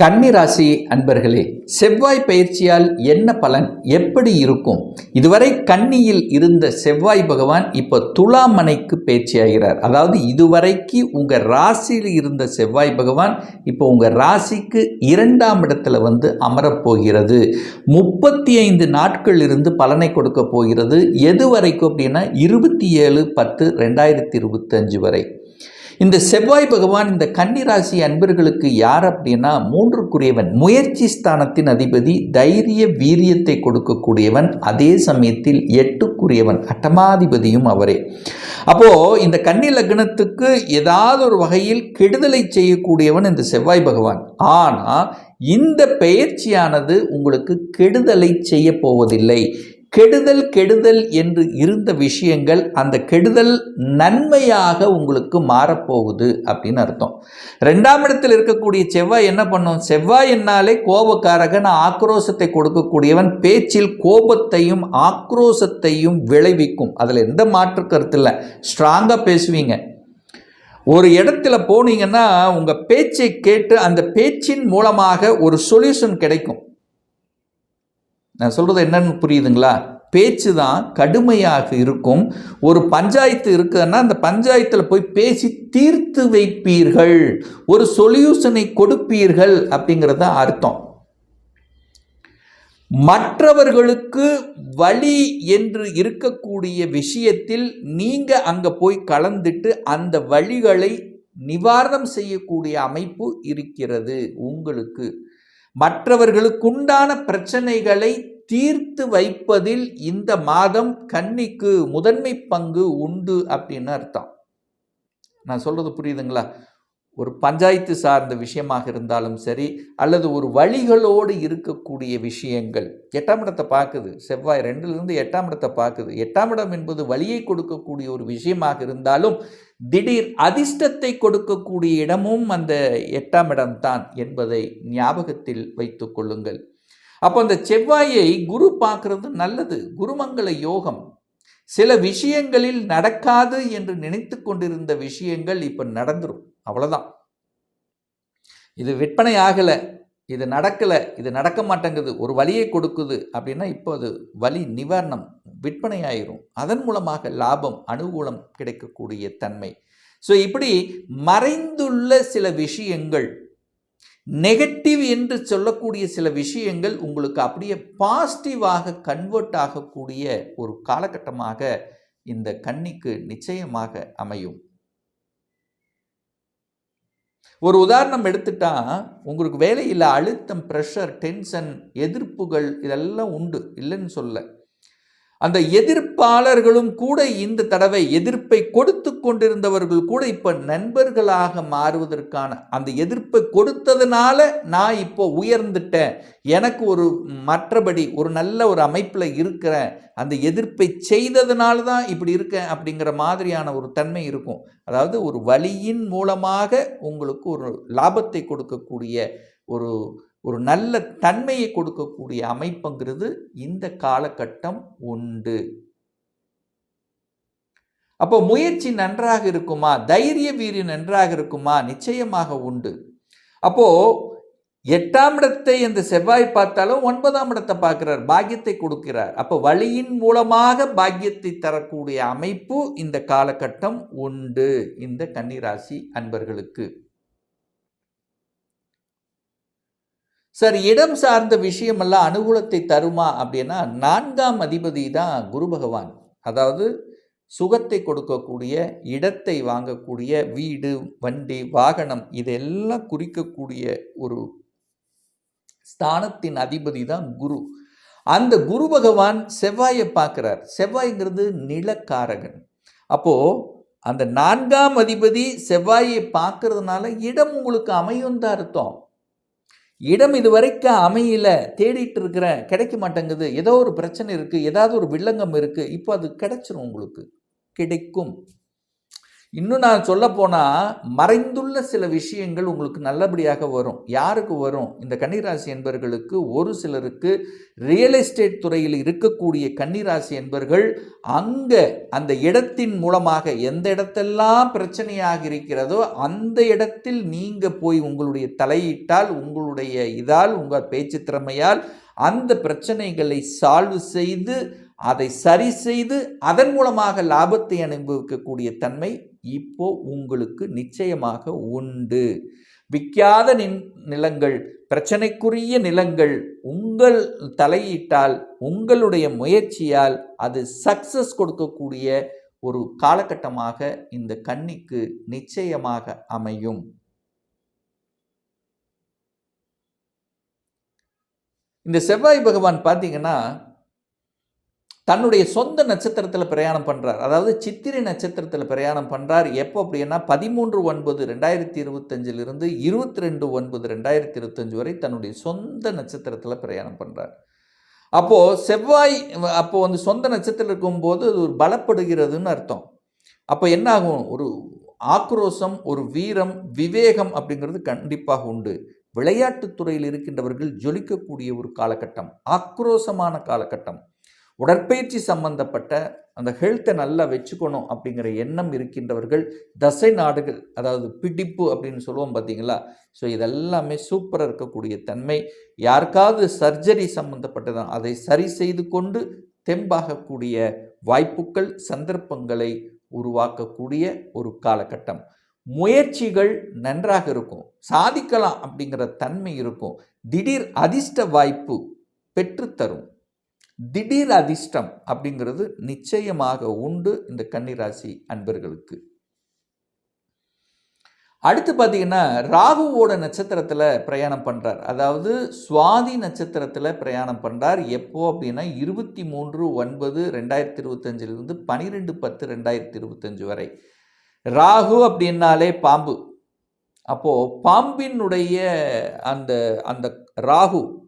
கன்னிராசி அன்பர்களே செவ்வாய் பயிற்சியால் என்ன பலன் எப்படி இருக்கும்? இதுவரை கன்னியில் இருந்த செவ்வாய் பகவான் இப்போ துலாமனைக்கு பயிற்சியாகிறார். அதாவது இதுவரைக்கு உங்கள் ராசியில் இருந்த செவ்வாய் பகவான் இப்போ உங்கள் ராசிக்கு இரண்டாம் இடத்துல வந்து அமரப்போகிறது. முப்பத்தி ஐந்து நாட்கள் இருந்து பலனை கொடுக்க போகிறது. எது வரைக்கும் அப்படின்னா இருபத்தி ஏழு பத்து ரெண்டாயிரத்தி இருபத்தஞ்சு வரை. இந்த செவ்வாய் பகவான் இந்த கன்னிராசி அன்பர்களுக்கு யார் அப்படின்னா மூன்றுக்குரியவன். முயற்சி ஸ்தானத்தின் அதிபதி தைரிய வீரியத்தை கொடுக்கக்கூடியவன் அதே சமயத்தில் எட்டுக்குரியவன் அட்டமாதிபதியும் அவரே. அப்போ இந்த கன்னி லக்னத்துக்கு ஏதாவது ஒரு வகையில் கெடுதலை செய்யக்கூடியவன் இந்த செவ்வாய் பகவான். ஆனால் இந்த பெயர்ச்சியானது உங்களுக்கு கெடுதலை செய்ய போவதில்லை. கெடுதல் கெடுதல் என்று இருந்த விஷயங்கள் அந்த கெடுதல் நன்மையாக உங்களுக்கு மாறப்போகுது அப்படின்னு அர்த்தம். ரெண்டாம் இடத்தில் இருக்கக்கூடிய செவ்வாய் என்ன பண்ணும்? செவ்வாய் என்னாலே கோபக்காரகன் ஆக்ரோஷத்தை கொடுக்கக்கூடியவன் பேச்சில் கோபத்தையும் ஆக்ரோஷத்தையும் விளைவிக்கும். அதில் எந்த மாற்று கருத்து இல்லை. ஸ்ட்ராங்காக பேசுவீங்க. ஒரு இடத்துல போனீங்கன்னா உங்கள் பேச்சை கேட்டு அந்த பேச்சின் மூலமாக ஒரு சொல்யூஷன் கிடைக்கும். நான் சொல்கிறது என்னன்னு புரியுதுங்களா? பேச்சு தான் கடுமையாக இருக்கும். ஒரு பஞ்சாயத்து இருக்குதுன்னா அந்த பஞ்சாயத்தில் போய் பேசி தீர்த்து வைப்பீர்கள். ஒரு சொல்யூஷனை கொடுப்பீர்கள் அப்படிங்கிறது தான் அர்த்தம். மற்றவர்களுக்கு வழி என்று இருக்கக்கூடிய விஷயத்தில் நீங்கள் அங்கே போய் கலந்துட்டு அந்த வழிகளை நிவாரணம் செய்யக்கூடிய அமைப்பு இருக்கிறது உங்களுக்கு. மற்றவர்களுக்குண்டான பிரச்சனைகளை தீர்த்து வைப்பதில் இந்த மாதம் கன்னிக்கு முதன்மை பங்கு உண்டு அப்படின்னு அர்த்தம். நான் சொல்கிறது புரியுதுங்களா? ஒரு பஞ்சாயத்து சார்ந்த விஷயமாக இருந்தாலும் சரி அல்லது ஒரு வழிகளோடு இருக்கக்கூடிய விஷயங்கள். எட்டாம் இடத்தை பார்க்குது. செவ்வாய் ரெண்டுலேருந்து எட்டாம் இடத்தை பார்க்குது. எட்டாம் இடம் என்பது வழியை கொடுக்கக்கூடிய ஒரு விஷயமாக இருந்தாலும் திடீர் அதிர்ஷ்டத்தை கொடுக்கக்கூடிய இடமும் அந்த எட்டாம் இடம்தான் என்பதை ஞாபகத்தில் வைத்து கொள்ளுங்கள். அப்போ அந்த செவ்வாயை குரு பார்க்கறது நல்லது. குருமங்கள யோகம் சில விஷயங்களில் நடக்காது என்று நினைத்து கொண்டிருந்த விஷயங்கள் இப்போ நடந்துடும் அவ்வளோதான் இது விற்பனை ஆகலை இது நடக்கலை இது நடக்க மாட்டேங்குது ஒரு வழியை கொடுக்குது அப்படின்னா இப்போ அது வழி நிவாரணம் விற்பனை ஆயிரும். அதன் மூலமாக லாபம் அனுகூலம் கிடைக்கக்கூடிய தன்மை. ஸோ இப்படி மறைந்துள்ள சில விஷயங்கள் நெகட்டிவ் என்று சொல்லக்கூடிய சில விஷயங்கள் உங்களுக்கு அப்படியே பாசிட்டிவாக கன்வெர்ட் ஆகக்கூடிய ஒரு காலகட்டமாக இந்த கன்னிக்கு நிச்சயமாக அமையும். ஒரு உதாரணம் எடுத்துட்டா உங்களுக்கு வேலையில் அழுத்தம் ப்ரெஷர் டென்ஷன் எதிர்ப்புகள் இதெல்லாம் உண்டு இல்லைன்னு சொல்ல. அந்த எதிர்ப்பாளர்களும் கூட இந்த தடவை எதிர்ப்பை கொடுத்து கொண்டிருந்தவர்கள் கூட இப்போ நண்பர்களாக மாறுவதற்கான அந்த எதிர்ப்பை கொடுத்ததுனால நான் இப்போ உயர்ந்துட்டேன். எனக்கு ஒரு மற்றபடி ஒரு நல்ல ஒரு அமைப்பில் இருக்கிறேன். அந்த எதிர்ப்பை செய்ததுனால தான் இப்படி இருக்கேன் அப்படிங்கிற மாதிரியான ஒரு தன்மை இருக்கும். அதாவது ஒரு வழியின் மூலமாக உங்களுக்கு ஒரு லாபத்தை கொடுக்கக்கூடிய ஒரு ஒரு நல்ல தன்மையை கொடுக்கக்கூடிய அமைப்புங்கிறது இந்த காலகட்டம் உண்டு. அப்போ முயற்சி நன்றாக இருக்குமா? தைரிய வீரி நன்றாக இருக்குமா? நிச்சயமாக உண்டு. அப்போ எட்டாம் இடத்தை இந்த செவ்வாய் பார்த்தாலும் ஒன்பதாம் இடத்தை பார்க்கிறார் பாக்கியத்தை கொடுக்கிறார். அப்போ வழியின் மூலமாக பாக்கியத்தை தரக்கூடிய அமைப்பு இந்த காலகட்டம் உண்டு. இந்த கன்னிராசி அன்பர்களுக்கு. சார் இடம் சார்ந்த விஷயமெல்லாம் அனுகூலத்தை தருமா அப்படின்னா நான்காம் அதிபதி தான் குரு பகவான். அதாவது சுகத்தை கொடுக்கக்கூடிய இடத்தை வாங்கக்கூடிய வீடு வண்டி வாகனம் இதெல்லாம் குறிக்கக்கூடிய ஒரு ஸ்தானத்தின் அதிபதி தான் குரு. அந்த குரு பகவான் செவ்வாயை பார்க்குறார். செவ்வாய்ங்கிறது நிலக்காரகன். அப்போ அந்த நான்காம் அதிபதி செவ்வாயை பார்க்கறதுனால இடம் உங்களுக்கு அமையும் தான் அர்த்தம். இடம் இது வரைக்கும் அமையல தேடிட்டு இருக்கிறேன் கிடைக்க மாட்டேங்குது. ஏதோ ஒரு பிரச்சனை இருக்குது ஏதாவது ஒரு வில்லங்கம் இருக்குது இப்போ அது கிடைச்சிரும் உங்களுக்கு. கிடைக்கும். இன்னும் நான் சொல்ல போனால் மறைந்துள்ள சில விஷயங்கள் உங்களுக்கு நல்லபடியாக வரும். யாருக்கு வரும்? இந்த கன்னிராசி என்பர்களுக்கு ஒரு சிலருக்கு ரியல் எஸ்டேட் துறையில் இருக்கக்கூடிய கன்னிராசி என்பர்கள் அங்கே அந்த இடத்தின் மூலமாக எந்த இடத்தெல்லாம் பிரச்சனையாக இருக்கிறதோ அந்த இடத்தில் நீங்கள் போய் உங்களுடைய தலையிட்டால் உங்களுடைய இதால் உங்கள் பேச்சு திறமையால் அந்த பிரச்சனைகளை சால்வ் செய்து அதை சரி செய்து அதன் மூலமாக லாபத்தை அனுபவிக்கக்கூடிய தன்மை இப்போ உங்களுக்கு நிச்சயமாக உண்டு. விற்காத நின் நிலங்கள் பிரச்சனைக்குரிய நிலங்கள் உங்கள் தலையிட்டால் உங்களுடைய முயற்சியால் அது சக்சஸ் கொடுக்கக்கூடிய ஒரு காலகட்டமாக இந்த கன்னிக்கு நிச்சயமாக அமையும். இந்த செவ்வாய் பகவான் பார்த்தீங்கன்னா தன்னுடைய சொந்த நட்சத்திரத்தில் பிரயாணம் பண்ணுறார் அதாவது சித்திரை நட்சத்திரத்தில் பிரயாணம் பண்ணுறார் எப்போ அப்படின்னா பதிமூன்று ஒன்பது ரெண்டாயிரத்தி இருபத்தஞ்சிலிருந்து இருபத்தி ரெண்டு ஒன்பது ரெண்டாயிரத்தி இருபத்தஞ்சு வரை தன்னுடைய சொந்த நட்சத்திரத்தில் பிரயாணம் பண்ணுறார் அப்போது செவ்வாய் அப்போது வந்து சொந்த நட்சத்திரம் இருக்கும்போது அது ஒரு பலப்படுகிறதுன்னு அர்த்தம். அப்போ என்ன ஆகும்? ஒரு ஆக்ரோஷம் ஒரு வீரம் விவேகம் அப்படிங்கிறது கண்டிப்பாக உண்டு. விளையாட்டுத்துறையில் இருக்கின்றவர்கள் ஜொலிக்கக்கூடிய ஒரு காலகட்டம் ஆக்ரோஷமான காலகட்டம். உடற்பயிற்சி சம்பந்தப்பட்ட அந்த ஹெல்த்தை நல்லா வச்சுக்கணும் அப்படிங்கிற எண்ணம் இருக்கின்றவர்கள் தசை நாடுகள் அதாவது பிடிப்பு அப்படின்னு சொல்லுவோம் பார்த்தீங்களா ஸோ இதெல்லாமே சூப்பராக இருக்கக்கூடிய தன்மை. யாருக்காவது சர்ஜரி சம்பந்தப்பட்டதான் அதை சரி செய்து கொண்டு தெம்பாகக்கூடிய வாய்ப்புகள் சந்தர்ப்பங்களை உருவாக்கக்கூடிய ஒரு காலகட்டம். முயற்சிகள் நன்றாக இருக்கும். சாதிக்கலாம் அப்படிங்கிற தன்மை இருக்கும். திடீர் அதிர்ஷ்ட வாய்ப்பு பெற்றுத்தரும். திடீர் அதிர்ஷ்டம் அப்படிங்கிறது நிச்சயமாக உண்டு இந்த கன்னிராசி அன்பர்களுக்கு. அடுத்து பார்த்தீங்கன்னா ராகுவோட நட்சத்திரத்தில் பிரயாணம் பண்ணுறார் அதாவது சுவாதி நட்சத்திரத்தில் பிரயாணம் பண்ணுறார் எப்போ அப்படின்னா இருபத்தி மூன்று ஒன்பது ரெண்டாயிரத்தி இருபத்தஞ்சிலிருந்து பனிரெண்டு பத்து ரெண்டாயிரத்தி இருபத்தஞ்சு வரை. ராகு அப்படின்னாலே பாம்பு. அப்போது பாம்பினுடைய அந்த அந்த ராகு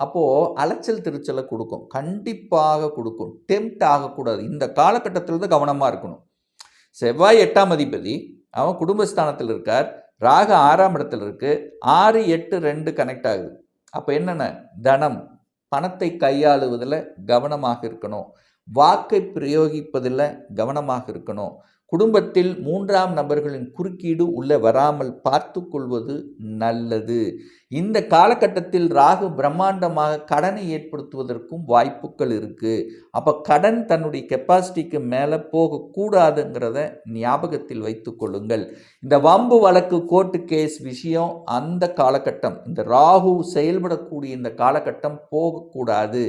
அப்போது அலைச்சல் திருச்சலை கொடுக்கும். கண்டிப்பாக கொடுக்கும். டெம்ட் ஆகக்கூடாது. இந்த காலகட்டத்தில் தான் கவனமாக இருக்கணும். செவ்வாய் எட்டாம் அதிபதி அவன் குடும்பஸ்தானத்தில் இருக்கார். ராக ஆறாம் இடத்துல இருக்குது ஆறு எட்டு ரெண்டு கனெக்ட் ஆகுது. அப்போ என்னென்ன? தனம். பணத்தை கையாளுவதில் கவனமாக இருக்கணும். வாக்கை பிரயோகிப்பதில் கவனமாக இருக்கணும். குடும்பத்தில் மூன்றாம் நபர்களின் குறுக்கீடு உள்ளே வராமல் பார்த்து கொள்வது நல்லது. இந்த காலகட்டத்தில் ராகு பிரம்மாண்டமாக கடனை ஏற்படுத்துவதற்கும் வாய்ப்புகள் இருக்குது அப்போ கடன் தன்னுடைய கெப்பாசிட்டிக்கு மேலே போகக்கூடாதுங்கிறத ஞாபகத்தில் வைத்து கொள்ளுங்கள். இந்த வம்பு வழக்கு கோர்ட்டு கேஸ் விஷயம் அந்த காலகட்டம். இந்த ராகு செயல்படக்கூடிய இந்த காலகட்டம் போகக்கூடாது.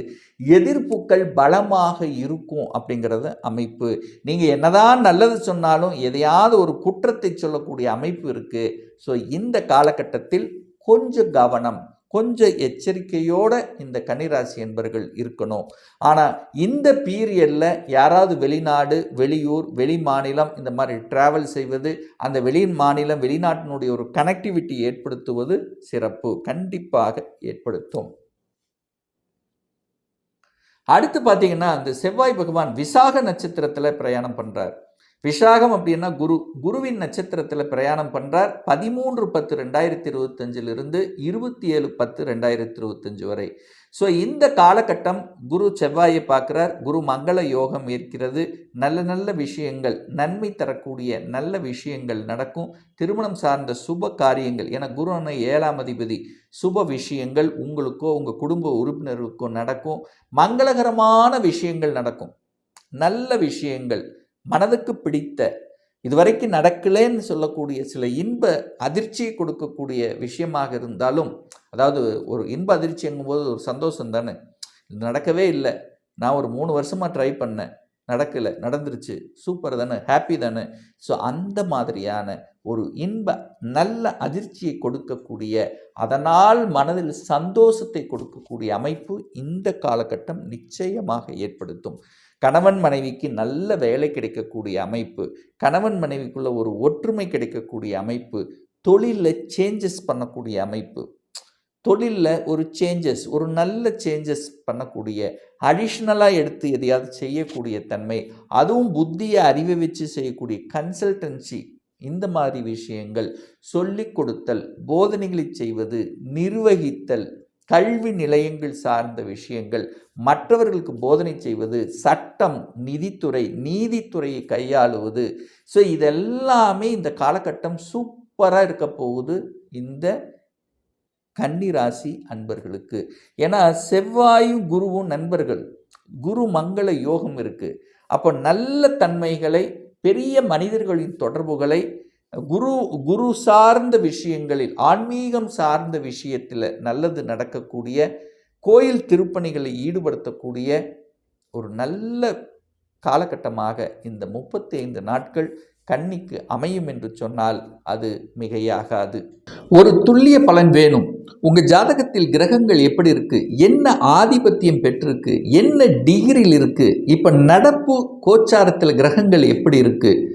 எதிர்ப்புகள் பலமாக இருக்கும் அப்படிங்கிறத அமைப்பு. நீங்கள் என்னதான் நல்லது சொன்னாலும் எதையாவது ஒரு குற்றத்தை சொல்லக்கூடிய அமைப்பு இருக்குது ஸோ இந்த காலகட்டத்தில் கொஞ்சம் கவனம் கொஞ்சம் எச்சரிக்கையோடு இந்த கன்னிராசி என்பர்கள் இருக்கணும். ஆனால் இந்த பீரியடில் யாராவது வெளிநாடு வெளியூர் வெளி மாநிலம் இந்த மாதிரி ட்ராவல் செய்வது அந்த வெளி மாநிலம் வெளிநாட்டினுடைய ஒரு கனெக்டிவிட்டி ஏற்படுத்துவது சிறப்பு கண்டிப்பாக ஏற்படுத்தும். அடுத்து பார்த்தீங்கன்னா அந்த செவ்வாய் பகவான் விசாக நட்சத்திரத்தில் பிரயாணம் பண்ணுறார் விஷாகம் அப்படின்னா குரு குருவின் நட்சத்திரத்தில் பிரயாணம் பண்ணுறார் பதிமூன்று பத்து ரெண்டாயிரத்தி இருபத்தஞ்சிலிருந்து இருபத்தி ஏழு பத்து ரெண்டாயிரத்தி இருபத்தஞ்சு வரை. ஸோ இந்த காலகட்டம் குரு செவ்வாயை பார்க்குறார். குரு மங்கள யோகம் இருக்கிறது நல்ல நல்ல விஷயங்கள் நன்மை தரக்கூடிய நல்ல விஷயங்கள் நடக்கும். திருமணம் சார்ந்த சுப காரியங்கள் என குரு ஏழாம் அதிபதி சுப விஷயங்கள் உங்களுக்கோ உங்கள் குடும்ப உறுப்பினருக்கோ நடக்கும். மங்களகரமான விஷயங்கள் நடக்கும். நல்ல விஷயங்கள் மனதுக்கு பிடித்த இதுவரைக்கும் நடக்கலேன்னு சொல்லக்கூடிய சில இன்ப அதிர்ச்சியை கொடுக்கக்கூடிய விஷயமாக இருந்தாலும் அதாவது ஒரு இன்ப அதிர்ச்சிங்கும்போது ஒரு சந்தோஷம் தானே. இது நடக்கவே இல்லை. நான் ஒரு மூணு வருஷமாக ட்ரை பண்ணேன். நடக்கலை. நடந்துருச்சு. சூப்பர் தானே. ஹாப்பி தானே. ஸோ அந்த மாதிரியான ஒரு இன்ப நல்ல அதிர்ச்சியை கொடுக்கக்கூடிய அதனால் மனதில் சந்தோஷத்தை கொடுக்கக்கூடிய அமைப்பு இந்த காலகட்டம் நிச்சயமாக ஏற்படுத்தும். கணவன் மனைவிக்கு நல்ல வேலை கிடைக்கக்கூடிய அமைப்பு கணவன் மனைவிக்குள்ள ஒரு ஒற்றுமை கிடைக்கக்கூடிய அமைப்பு தொழிலில் சேஞ்சஸ் பண்ணக்கூடிய அமைப்பு. தொழிலில் ஒரு சேஞ்சஸ் ஒரு நல்ல சேஞ்சஸ் பண்ணக்கூடிய அடிஷ்னலாக எடுத்து எதையாவது செய்யக்கூடிய தன்மை அதுவும் புத்தியை அறிவை வச்சு செய்யக்கூடிய கன்சல்டன்சி இந்த மாதிரி விஷயங்கள். சொல்லிக் கொடுத்தல் போதனைகளை செய்வது நிர்வகித்தல் கல்வி நிலையங்கள் சார்ந்த விஷயங்கள். மற்றவர்களுக்கு போதனை செய்வது சட்டம் நிதித்துறை நீதித்துறையை கையாளுவது. ஸோ இதெல்லாமே இந்த காலகட்டம் சூப்பராக இருக்க போகுது இந்த கன்னிராசி அன்பர்களுக்கு. ஏன்னா செவ்வாயும் குருவும் நண்பர்கள். குரு மங்கள யோகம் இருக்குது அப்போ நல்ல தன்மைகளை பெரிய மனிதர்களின் தொடர்புகளை குரு குரு சார்ந்த விஷயங்களில் ஆன்மீகம் சார்ந்த விஷயத்தில் நல்லது நடக்கக்கூடிய கோயில் திருப்பணிகளை ஈடுபடுத்தக்கூடிய ஒரு நல்ல காலகட்டமாக இந்த முப்பத்தி ஐந்து நாட்கள் கன்னிக்கு அமையும் என்று சொன்னால் அது மிகையாகாது. ஒரு துல்லிய பலன் வேணும். உங்க ஜாதகத்தில் கிரகங்கள் எப்படி இருக்கு? என்ன ஆதிபத்தியம் பெற்றிருக்கு? என்ன டிகிரியில் இருக்கு? இப்ப நடப்பு கோச்சாரத்தில் கிரகங்கள் எப்படி இருக்குது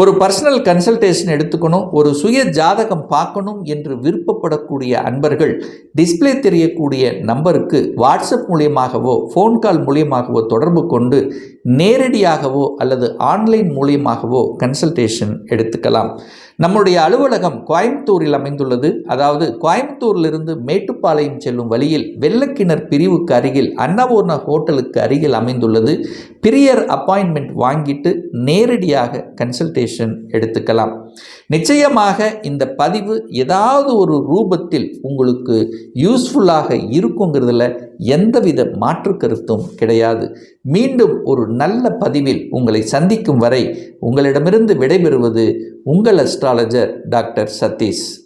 ஒரு பர்சனல் கன்சல்டேஷன் எடுத்துக்கணும் ஒரு சுய ஜாதகம் பார்க்கணும் என்று விருப்பப்படக்கூடிய அன்பர்கள் டிஸ்பிளே தெரியக்கூடிய நம்பருக்கு வாட்ஸ்அப் மூலியமாகவோ ஃபோன் கால் மூலியமாகவோ தொடர்பு கொண்டு நேரடியாகவோ அல்லது ஆன்லைன் மூலியமாகவோ கன்சல்டேஷன் எடுத்துக்கலாம். நம்முடைய அலுவலகம் கோயம்புத்தூரில் அமைந்துள்ளது. அதாவது கோயம்புத்தூரிலிருந்து மேட்டுப்பாளையம் செல்லும் வழியில் வெள்ளக்கிணர் பிரிவுக்கு அருகில் அன்னபூர்ண ஹோட்டலுக்கு அருகில் அமைந்துள்ளது. பிரியர் அப்பாயின்மெண்ட் வாங்கிட்டு நேரடியாக கன்சல்டேஷன் எடுத்துக்கலாம். நிச்சயமாக இந்த பதிவு ஏதாவது ஒரு ரூபத்தில் உங்களுக்கு யூஸ்ஃபுல்லாக இருக்குங்கிறதுல எந்தவித மாற்று கருத்தும் கிடையாது. மீண்டும் ஒரு நல்ல பதிவில் உங்களை சந்திக்கும் வரை உங்களிடமிருந்து விடைபெறுவது உங்கள் அஸ்ட்ராலஜர் டாக்டர் சதீஷ்.